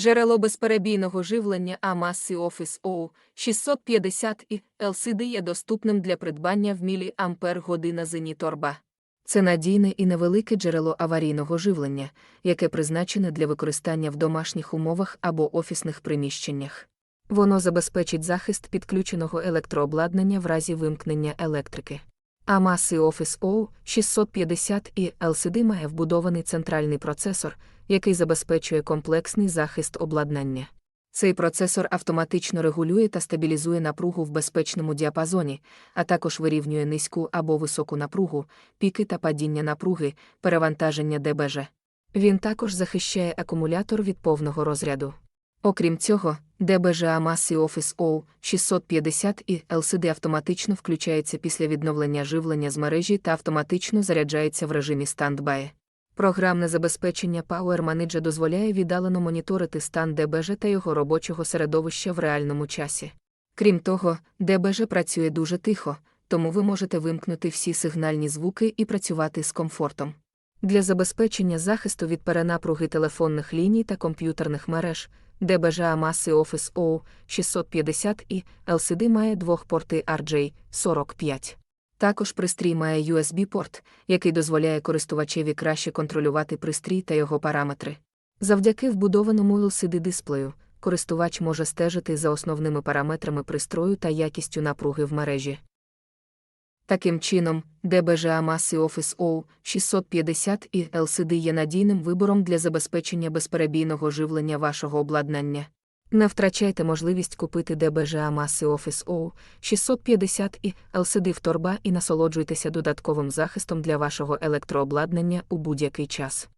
Джерело безперебійного живлення Amasi Office O 650 і LCD є доступним для придбання в мілі ампер година зеніторба. Це надійне і невелике джерело аварійного живлення, яке призначене для використання в домашніх умовах або офісних приміщеннях. Воно забезпечить захист підключеного електрообладнання в разі вимкнення електрики. Amasi Office O 650 і LCD має вбудований центральний процесор, який забезпечує комплексний захист обладнання. Цей процесор автоматично регулює та стабілізує напругу в безпечному діапазоні, а також вирівнює низьку або високу напругу, піки та падіння напруги, перевантаження ДБЖ. Він також захищає акумулятор від повного розряду. Окрім цього, ДБЖ Amasi Office O 650 і LCD автоматично включається після відновлення живлення з мережі та автоматично заряджається в режимі стандбай. Програмне забезпечення Power Manager дозволяє віддалено моніторити стан ДБЖ та його робочого середовища в реальному часі. Крім того, ДБЖ працює дуже тихо, тому ви можете вимкнути всі сигнальні звуки і працювати з комфортом. Для забезпечення захисту від перенапруги телефонних ліній та комп'ютерних мереж, ДБЖ Amasi Office O 650 і LCD має двохпорти RJ45. Також пристрій має USB-порт, який дозволяє користувачеві краще контролювати пристрій та його параметри. Завдяки вбудованому LCD-дисплею, користувач може стежити за основними параметрами пристрою та якістю напруги в мережі. Таким чином, ДБЖ маси Office O 650 і LCD є надійним вибором для забезпечення безперебійного живлення вашого обладнання. Не втрачайте можливість купити ДБЖ маси Office O 650 і LCD в торба і насолоджуйтеся додатковим захистом для вашого електрообладнання у будь-який час.